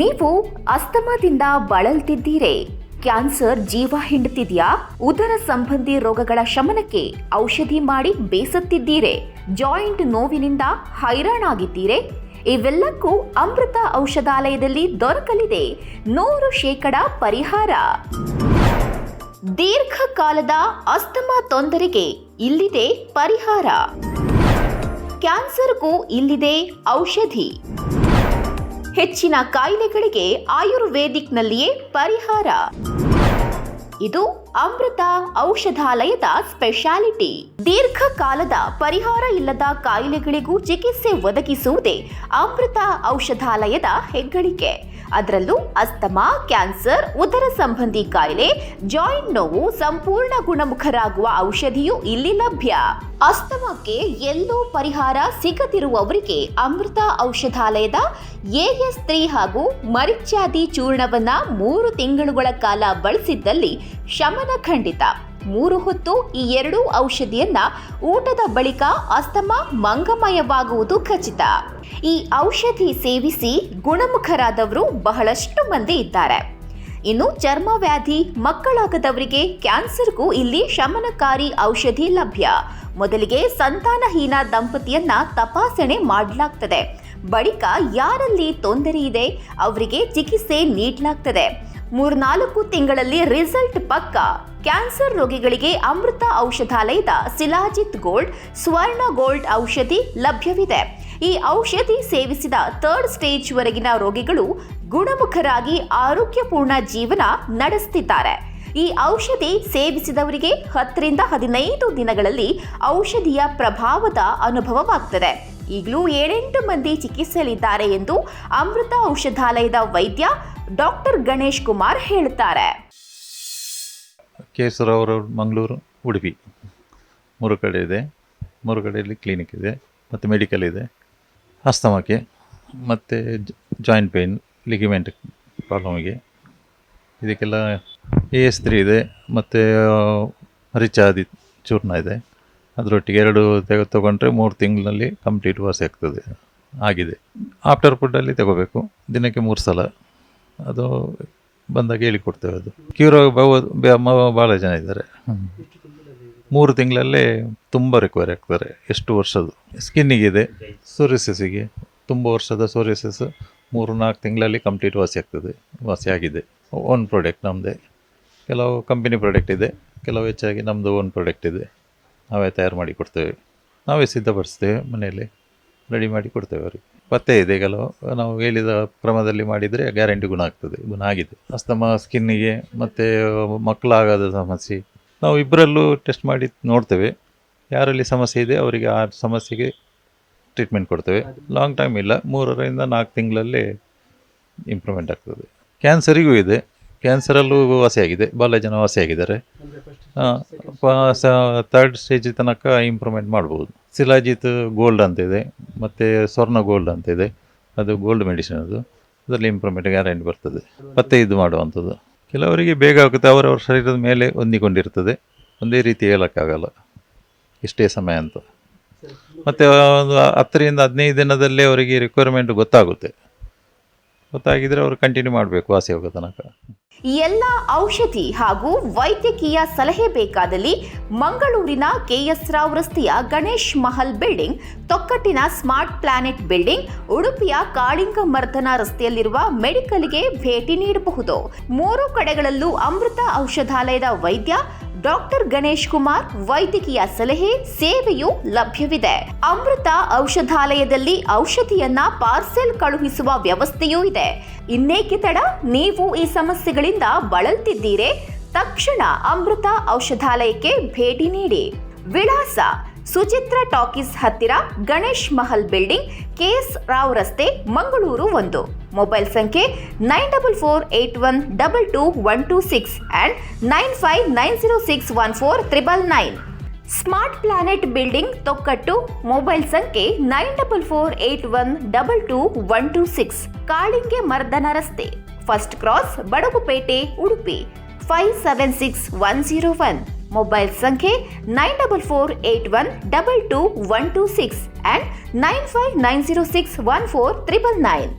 ನೀವು ಅಸ್ತಮಾದಿಂದ ಬಳಲ್ತಿದ್ದೀರಿ. ಕ್ಯಾನ್ಸರ್ ಜೀವ ಹಿಂಡುತ್ತಿದ್ಯಾ ಉದರ ಸಂಬಂಧಿ ರೋಗಗಳ ಶಮನಕ್ಕೆ ಔಷಧಿ ಮಾಡಿ ಬೇಸತ್ತಿದ್ದೀರೆ. ಜಾಯಿಂಟ್ ನೋವಿನಿಂದ ಹೈರಾಣಾಗಿದ್ದೀರೆ. ಇವೆಲ್ಲಕ್ಕೂ ಅಮೃತ ಔಷಧಾಲಯದಲ್ಲಿ ದೊರಕಲಿದೆ. ನೂರು ಶೇಕಡ ಪರಿಹಾರ. ದೀರ್ಘಕಾಲದ ಅಸ್ತಮಾ ತೊಂದರೆಗೆ ಇಲ್ಲಿದೆ ಪರಿಹಾರ. ಕ್ಯಾನ್ಸರ್ಗೂ ಇಲ್ಲಿದೆ ಔಷಧಿ. ಹೆಚ್ಚಿನ ಕಾಯಿಲೆಗಳಿಗೆ ಆಯುರ್ವೇದಿಕ್ನಲ್ಲಿಯೇ ಪರಿಹಾರ. ಇದು ಅಮೃತ ಔಷಧಾಲಯದ ಸ್ಪೆಷಾಲಿಟಿ. ದೀರ್ಘಕಾಲದ ಪರಿಹಾರ ಇಲ್ಲದ ಕಾಯಿಲೆಗಳಿಗೂ ಚಿಕಿತ್ಸೆ ಒದಗಿಸುವುದೇ ಅಮೃತ ಔಷಧಾಲಯದ ಹೆಗ್ಗಳಿಕೆ. ಅದರಲ್ಲೂ ಅಸ್ತಮಾ, ಕ್ಯಾನ್ಸರ್, ಉದರ ಸಂಬಂಧಿ ಕಾಯಿಲೆ, ಜಾಯಿಂಟ್ ನೋವು, ಸಂಪೂರ್ಣ ಗುಣಮುಖರಾಗುವ ಔಷಧಿಯೂ ಇಲ್ಲಿ ಲಭ್ಯ. ಅಸ್ತಮಕ್ಕೆ ಎಲ್ಲೂ ಪರಿಹಾರ ಸಿಗದಿರುವವರಿಗೆ ಅಮೃತ ಔಷಧಾಲಯದ ಎಎಸ್ ತ್ರೀ ಹಾಗೂ ಮರಿಚ್ಯಾದಿ ಚೂರ್ಣವನ್ನ ಮೂರು ತಿಂಗಳುಗಳ ಕಾಲ ಬಳಸಿದ್ದಲ್ಲಿ ಶಮನ ಖಂಡಿತ. ಮೂರು ಹೊತ್ತು ಈ ಎರಡೂ ಔಷಧಿಯನ್ನ ಊಟದ ಬಳಿಕ ಅಸ್ತಮ, ಮಂಗಮಯವಾಗುವುದು ಖಚಿತ. ಈ ಔಷಧಿ ಸೇವಿಸಿ ಗುಣಮುಖರಾದವರು ಬಹಳಷ್ಟು ಮಂದಿ ಇದ್ದಾರೆ. ಇನ್ನು ಚರ್ಮ ವ್ಯಾಧಿ ಮಕ್ಕಳಾಗದವರಿಗೆ ಕ್ಯಾನ್ಸರ್ಗೂ ಇಲ್ಲಿ ಶಮನಕಾರಿ ಔಷಧಿ ಲಭ್ಯ. ಮೊದಲಿಗೆ ಸಂತಾನಹೀನ ದಂಪತಿಯನ್ನ ತಪಾಸಣೆ ಮಾಡಲಾಗ್ತದೆ. ಬಳಿಕ ಯಾರಲ್ಲಿ ತೊಂದರೆ ಇದೆ ಅವರಿಗೆ ಚಿಕಿತ್ಸೆ ನೀಡಲಾಗ್ತದೆ. ಮೂರ್ನಾಲ್ಕು ತಿಂಗಳಲ್ಲಿ ರಿಸಲ್ಟ್ ಪಕ್ಕ. ಕ್ಯಾನ್ಸರ್ ರೋಗಿಗಳಿಗೆ ಅಮೃತ ಔಷಧಾಲಯದ ಸಿಲಾಜಿತ್ ಗೋಲ್ಡ್, ಸ್ವರ್ಣ ಗೋಲ್ಡ್ ಔಷಧಿ ಲಭ್ಯವಿದೆ. ಈ ಔಷಧಿ ಸೇವಿಸಿದ ಥರ್ಡ್ ಸ್ಟೇಜ್ ವರೆಗಿನ ರೋಗಿಗಳು ಗುಣಮುಖರಾಗಿ ಆರೋಗ್ಯಪೂರ್ಣ ಜೀವನ ನಡೆಸುತ್ತಿದ್ದಾರೆ ಈ ಔಷಧಿ ಸೇವಿಸಿದವರಿಗೆ ಹತ್ತರಿಂದ ಹದಿನೈದು ದಿನಗಳಲ್ಲಿ ಔಷಧಿಯ ಪ್ರಭಾವದ ಅನುಭವವಾಗ್ತದೆ. ಈಗಲೂ ಏಳೆಂಟು ಮಂದಿ ಚಿಕಿತ್ಸೆಯಲ್ಲಿದ್ದಾರೆ ಎಂದು ಅಮೃತ ಔಷಧಾಲಯದ ವೈದ್ಯ ಡಾಕ್ಟರ್ ಗಣೇಶ್ ಕುಮಾರ್ ಹೇಳುತ್ತಾರೆ. ಕೇಸರವರು ಮಂಗಳೂರು, ಉಡುಪಿ. ಮೂರು ಕಡೆ ಇದೆ. ಮೂರು ಕಡೆಯಲ್ಲಿ ಕ್ಲಿನಿಕ್ ಇದೆ, ಮತ್ತು ಮೆಡಿಕಲ್ ಇದೆ. ಅಸ್ತಮಕ್ಕೆ, ಮತ್ತು ಜಾಯಿಂಟ್ ಪೇಯ್ನ್ ಲಿಗಿಮೆಂಟ್ ಪ್ರಾಬ್ಲಮ್ಗೆ ಇದಕ್ಕೆಲ್ಲ ಎ ಎಸ್ ತ್ರೀ ಇದೆ, ಮತ್ತು ರಿಚಾದಿ ಚೂರ್ಣ ಇದೆ. ಅದರೊಟ್ಟಿಗೆ ಎರಡು ತೆಗೆ ತೊಗೊಂಡ್ರೆ ಮೂರು ತಿಂಗಳಲ್ಲಿ ಕಂಪ್ಲೀಟ್ ವಾಸಿ ಆಗ್ತದೆ. ಆಗಿದೆ. ಆಫ್ಟರ್ ಫುಡ್ಡಲ್ಲಿ ತಗೋಬೇಕು. ದಿನಕ್ಕೆ ಮೂರು ಸಲ. ಅದು ಬಂದಾಗ ಹೇಳಿಕೊಡ್ತೇವೆ ಅದು. ಕ್ಯೂರ್ ಭಾಳ ಜನ ಇದ್ದಾರೆ. ಮೂರು ತಿಂಗಳಲ್ಲೇ ತುಂಬ ರಿಕವರಿ ಆಗ್ತಾರೆ. ಎಷ್ಟು ವರ್ಷದ್ದು? ಸ್ಕಿನ್ನಿಗಿದೆ ಸೋರಿಸಸ್ಸಿಗೆ ತುಂಬ ವರ್ಷದ ಸೋರಿಸಸ್ ಮೂರು ನಾಲ್ಕು ತಿಂಗಳಲ್ಲಿ ಕಂಪ್ಲೀಟ್ ವಾಸಿ ಆಗ್ತದೆ. ವಾಸಿ ಆಗಿದೆ. ಓನ್ ಪ್ರಾಡಕ್ಟ್ ನಮ್ಮದೇ ಕೆಲವು ಕಂಪನಿ ಪ್ರಾಡಕ್ಟ್ ಇದೆ. ಕೆಲವು ಹೆಚ್ಚಾಗಿ ನಮ್ಮದು ಓನ್ ಪ್ರಾಡಕ್ಟ್ ಇದೆ. ನಾವೇ ತಯಾರು ಮಾಡಿ ಕೊಡ್ತೇವೆ. ನಾವೇ ಸಿದ್ಧಪಡಿಸ್ತೇವೆ ಮನೆಯಲ್ಲಿ, ರೆಡಿ ಮಾಡಿ ಕೊಡ್ತೇವೆ ಅವರಿಗೆ. ಪತ್ತೆ ಇದೆ ಕೆಲವು ನಾವು ಹೇಳಿದ ಕ್ರಮದಲ್ಲಿ ಮಾಡಿದರೆ ಗ್ಯಾರಂಟಿ ಗುಣ ಆಗ್ತದೆ, ಗುಣ ಆಗಿದೆ. ಅಸ್ತಮ, ಸ್ಕಿನ್ನಿಗೆ ಮತ್ತು ಮಕ್ಕಳಾಗದ ಸಮಸ್ಯೆ. ನಾವು ಇಬ್ಬರಲ್ಲೂ ಟೆಸ್ಟ್ ಮಾಡಿ ನೋಡ್ತೇವೆ. ಯಾರಲ್ಲಿ ಸಮಸ್ಯೆ ಇದೆ ಅವರಿಗೆ ಆ ಸಮಸ್ಯೆಗೆ ಟ್ರೀಟ್ಮೆಂಟ್ ಕೊಡ್ತೇವೆ. ಲಾಂಗ್ ಟೈಮ್ ಇಲ್ಲ, ಮೂರರಿಂದ ನಾಲ್ಕು ತಿಂಗಳಲ್ಲಿ ಇಂಪ್ರೂವ್ಮೆಂಟ್ ಆಗ್ತದೆ. ಕ್ಯಾನ್ಸರಿಗೂ ಇದೆ. ಕ್ಯಾನ್ಸರಲ್ಲೂ ವಾಸಿಯಾಗಿದೆ ಭಾಳ ಜನ ವಾಸಿಯಾಗಿದ್ದಾರೆ ಥರ್ಡ್ ಸ್ಟೇಜ್ ತನಕ ಇಂಪ್ರೂವ್ಮೆಂಟ್ ಮಾಡ್ಬೋದು. ಸಿಲಾಜಿತ್ ಗೋಲ್ಡ್ ಅಂತ ಇದೆ ಮತ್ತು ಸ್ವರ್ಣ ಗೋಲ್ಡ್ ಅಂತ ಇದೆ ಅದು ಗೋಲ್ಡ್ ಮೆಡಿಸಿನ್ ಅದು. ಅದರಲ್ಲಿ ಇಂಪ್ರೂವ್ಮೆಂಟ್ ಗ್ಯಾರಂಟಿ ಬರ್ತದೆ. ಮತ್ತೆ ಇದು ಮಾಡುವಂಥದ್ದು. ಕೆಲವರಿಗೆ ಬೇಗ ಆಗುತ್ತೆ, ಅವರವರ ಶರೀರದ ಮೇಲೆ ಹೊಂದಿಕೊಂಡಿರ್ತದೆ. ಒಂದೇ ರೀತಿ ಹೇಳೋಕ್ಕಾಗಲ್ಲ. ಇಷ್ಟೇ ಸಮಯ ಅಂತ. ಮತ್ತು ಒಂದು ಹತ್ತರಿಂದ ಹದಿನೈದು ದಿನದಲ್ಲೇ ಅವರಿಗೆ ರಿಕ್ವೈರ್ಮೆಂಟ್ ಗೊತ್ತಾಗುತ್ತೆ. ಗೊತ್ತಾಗಿದ್ರೆ ಅವರು ಕಂಟಿನ್ಯೂ ಮಾಡಬೇಕು ವಾಸಿ ಹೋಗೋ ತನಕ. ಎಲ್ಲ ಔಷಧಿ ಹಾಗೂ ವೈದ್ಯಕೀಯ ಸಲಹೆ ಬೇಕಾದಲ್ಲಿ ಮಂಗಳೂರಿನ ಕೆಎಸ್ ರಾವ್ ರಸ್ತೆಯ ಗಣೇಶ್ ಮಹಲ್ ಬಿಲ್ಡಿಂಗ್, ತೊಕ್ಕಟ್ಟಿನ ಸ್ಮಾರ್ಟ್ ಪ್ಲಾನೆಟ್ ಬಿಲ್ಡಿಂಗ್, ಉಡುಪಿಯ ಕಾಳಿಂಗ ಮರ್ದನ ರಸ್ತೆಯಲ್ಲಿರುವ ಮೆಡಿಕಲ್ಗೆ ಭೇಟಿ ನೀಡಬಹುದು. ಮೂರು ಕಡೆಗಳಲ್ಲೂ ಅಮೃತ ಔಷಧಾಲಯದ ವೈದ್ಯ ಡಾಕ್ಟರ್ ಗಣೇಶ್ ಕುಮಾರ್ ವೈದ್ಯಕೀಯ ಸಲಹೆ ಸೇವೆಯು ಲಭ್ಯವಿದೆ. ಅಮೃತ ಔಷಧಾಲಯದಲ್ಲಿ ಔಷಧಿಯನ್ನ ಪಾರ್ಸೆಲ್ ಕಳುಹಿಸುವ ವ್ಯವಸ್ಥೆಯೂ ಇದೆ. ಇನ್ನೇಕೆ ತಡ? ನೀವು ಈ ಸಮಸ್ಯೆಗಳಿಂದ ಬಳಲ್ತಿದ್ದೀರೆ? ತಕ್ಷಣ ಅಮೃತ ಔಷಧಾಲಯಕ್ಕೆ ಭೇಟಿ ನೀಡಿ. ವಿಳಾಸ ಸುಚಿತ್ರ ಟಾಕೀಸ್ ಹತ್ತಿರ Ganesh Mahal building, K S Rao ರಸ್ತೆ, ಮಂಗಳೂರು ಒಂದು. ಮೊಬೈಲ್ ಸಂಖ್ಯೆ nine double four eight one double two one two six and nine five nine zero six one four triple nine. Smart planet building Thokkottu, mobile ಸಂಖ್ಯೆ nine double four eight one double two one two six, Kalinga Mardana ರಸ್ತೆ. First cross, Badagupete, Udupi, five seven six one zero one. Mobile ಸಂಖ್ಯೆ nine double four eight one double two one two six and nine five nine zero six one four triple nine